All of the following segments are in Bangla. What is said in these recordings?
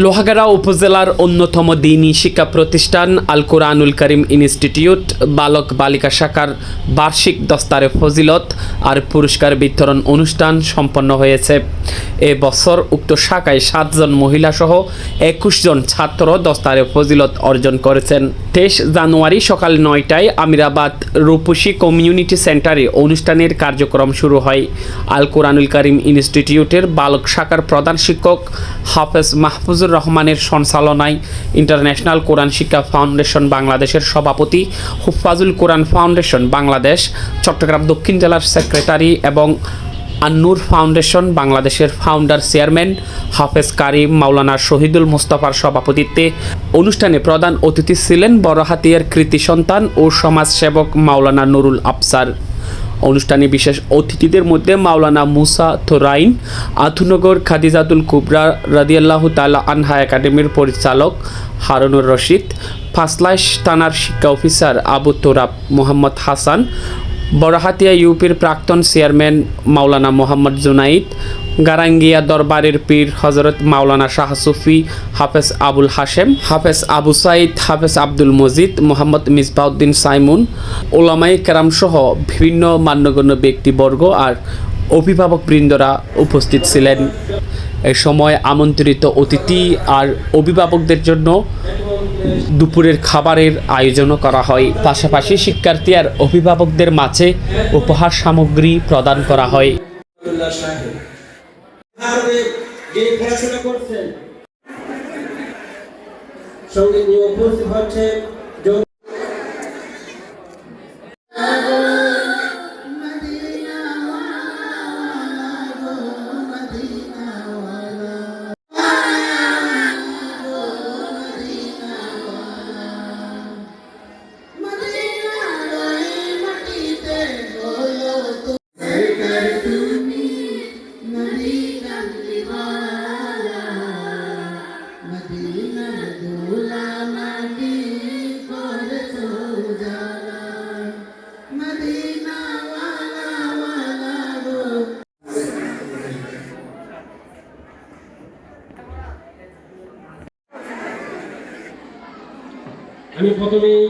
লোহাগাড়া উপজেলার অন্যতম দিনই শিক্ষা প্রতিষ্ঠান আল কোরআনুল করিম ইনস্টিটিউট, বালক বালিকা শাখার বার্ষিক দস্তারে ফজিলত আর পুরস্কার বিতরণ অনুষ্ঠান সম্পন্ন হয়েছে। এ বছর উক্ত শাখায় সাতজন মহিলাসহ একুশ জন ছাত্র দস্তারে ফজিলত অর্জন করেছেন। তেইশ জানুয়ারি সকাল নয়টায় আমিরাবাদ রূপসী কমিউনিটি সেন্টারে অনুষ্ঠানের কার্যক্রম শুরু হয়। আল কোরআনুল করিম ইনস্টিটিউটের বালক শাখার প্রধান শিক্ষক হাফেজ মাহফুজুর রহমানের সঞ্চালনায় ইন্টারন্যাশনাল কোরআন শিক্ষা ফাউন্ডেশন বাংলাদেশের সভাপতি হুফাজুল কোরআন ফাউন্ডেশন বাংলাদেশ, চট্টগ্রাম দক্ষিণ জেলার সেক্রেটারি এবং আন্নুর ফাউন্ডেশন বাংলাদেশের ফাউন্ডার চেয়ারম্যান হাফেজ কারিম মাওলানা শহীদুল মুস্তাফার সভাপতিত্বে অনুষ্ঠানে প্রধান অতিথি ছিলেন বড়হাতিয়ার কৃতি সন্তান ও সমাজসেবক মাওলানা নুরুল আফসার। অনুষ্ঠানে বিশেষ অতিথিদের মধ্যে মাওলানা মুসা থোরাইন আথুনগর খাদিজাতুল কুবরা রাদিয়াল্লাহু তালা আনহা একাডেমির পরিচালক হারুনুর রশিদ, ফাসলাইশ থানার শিক্ষা অফিসার আবু তোরাব মোহাম্মদ হাসান বড়হাতিয়া ইউপির প্রাক্তন চেয়ারম্যান মাওলানা মোহাম্মদ জুনাইদ, গারাঙ্গিয়া দরবারের পীর হজরত মাওলানা শাহ সুফি হাফেজ আবুল হাশেম, হাফেজ আবু সাইদ, হাফেজ আব্দুল মজিদ, মোহাম্মদ মিসবাউদ্দিন সাইমুন ওলামাই কেরাম সহ বিভিন্ন মান্যগণ্য ব্যক্তিবর্গ আর অভিভাবক বৃন্দরা উপস্থিত ছিলেন। এ সময় আমন্ত্রিত অতিথি আর অভিভাবকদের জন্য দুপুরের খাবারের আয়োজনও করা হয়। পাশাপাশি শিক্ষার্থী আর অভিভাবকদের মাঝে উপহার সামগ্রী প্রদান করা হয়। সঙ্গে নিয়ে উপস্থিত হচ্ছে আমি প্রথমেই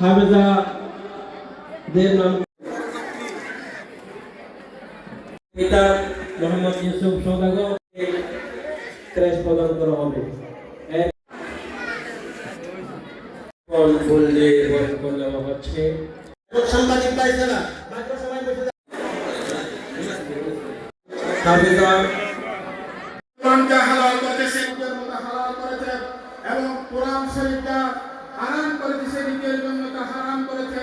হাফেজা দের নাম পিতা মোহাম্মদ ইউসুফ সৌদাগর ক্রেশ প্রদান করা হবে। হচ্ছে। সাংবাদিক পাইছে না হাফেজা হালাল শরীফটা হারাম করে দিছে নিজের জন্য তা হারাম করেছে।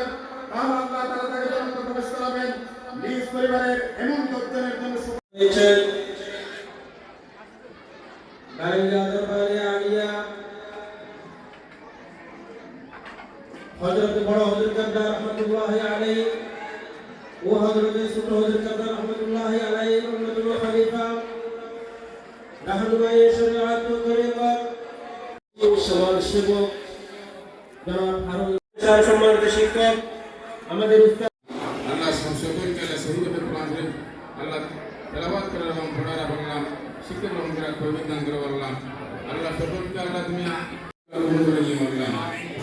তাহলে আল্লাহ তাআলা তাকে জান্নাতে প্রবেশ করাবেন। নিজ পরিবারের এমন লোকজনের জন্য হযরত বড় হযরত কাবলা রহমাতুল্লাহি আলাইহি ও সমাজ সেবক সম্মানিত শিক্ষক, আমাদের আল্লাহ সকলকে কোরআন শরীফ আল্লাহ তেলাবাদ করে এবং পড়ারা বললাম শিক্ষা গ্রহণ করা কর্মী দান করে বললাম আল্লাহ সকলকে আল্লাহ তুমি গ্রহণ করে নিয়ে বললাম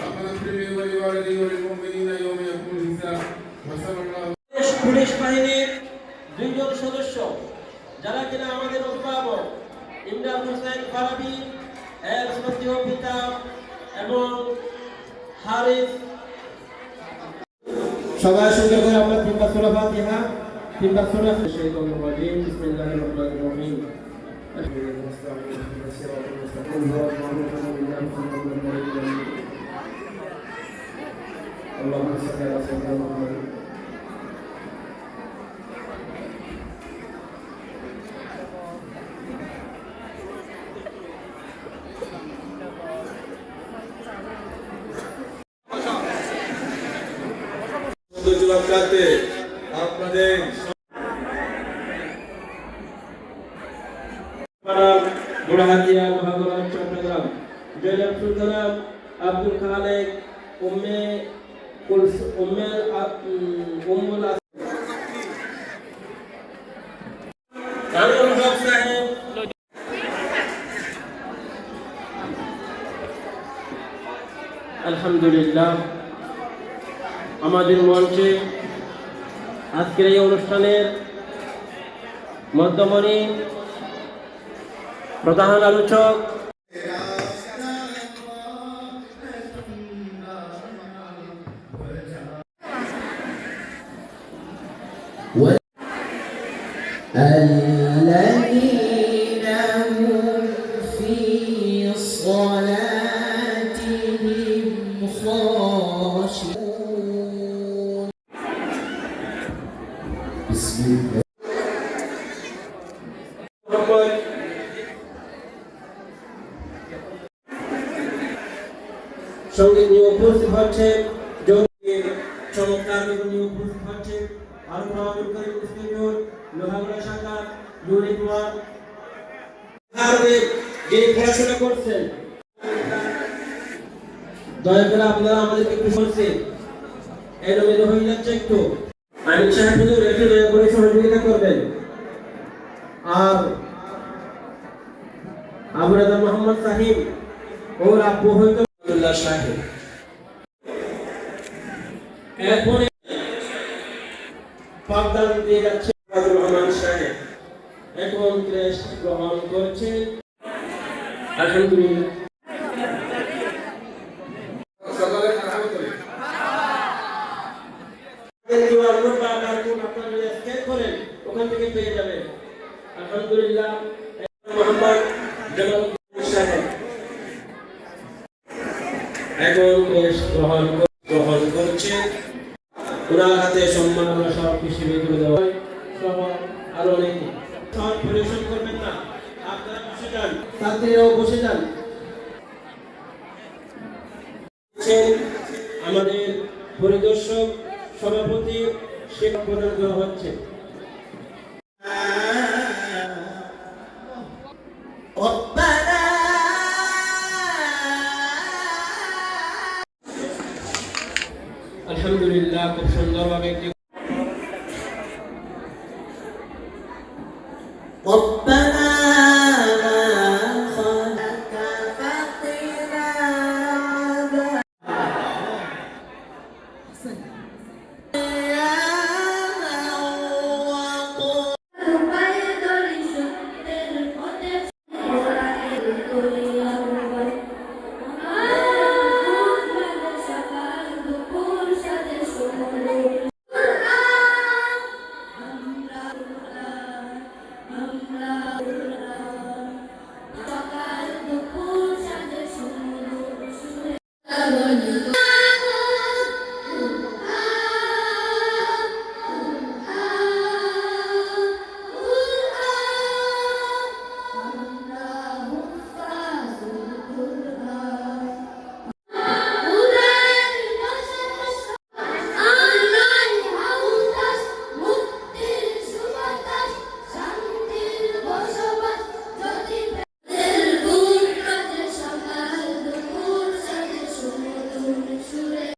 আপনার প্রেমী পরিবারের মুমিনিনা ইয়ৌমে ইয়াকুমুল হিসাব ওয়াসাল্লাল্লাহু দেশ পুলিশ বাহিনীর দুইজন সদস্য যারা কিনা আমাদের অভিভাবক ইমরান হোসেন ফারাবি এর শ্রদ্ধেয় পিতা এবং হারিস সবাই সুন্দর করে আমরা তিনবার সুরা ফাতিহা তিনবার সুরা শাইতানির রাজিম বিসমিল্লাহির রহমানির রহিম اللهم صل على سيدنا محمد জেলাতে আপনাদের গুড়াহাতিয়া মহাগরাম চট্টগ্রাম জেলা সুতরাং আব্দুল খালেক উম্মে উম্মে উম্মুল দারুল হক সাহেব আলহামদুলিল্লাহ আমাদের মঞ্চে আজকের এই অনুষ্ঠানের মধ্যমণি প্রধান আলোচক What? সঙ্গে নিয়ে উপস্থিত হচ্ছে চমৎকার নিয়ে উপস্থিত হচ্ছে দয়া করে আপনারা আমাদেরকে একটু শুনছেন এলোমেলো হয়ে যাচ্ছে একটু। আমি সাহেব হুজুর একটু দয়া করে সহযোগিতা করবেন। আর আবরাদা মোহাম্মদ সাহিব, ওর আব্বু হইতো আব্দুল্লাহ সাহেব। এরপরে পাবদান দিয়ে যাচ্ছে আব্দুর রহমান সাহেব। এখন ক্রেস্ট গ্রহণ করছে। আলহামদুলিল্লাহ। থেকে পেয়ে যাবেন আলহামদুলিল্লাহ এখন বেশ গ্রহণ গ্রহণ করছে। ওনার হাতে সম্মান আমরা সব হিসেবে তুলে দেওয়া হয়। সবার আরও অনেক সব পরিবেশন করবেন না। আপনারা বসে যান ছাত্রীরাও বসে যান। আমাদের পরিদর্শক, সভাপতি শেখ প্রদান করা হচ্ছে। খুব সুন্দরভাবে একটি Hallelujah.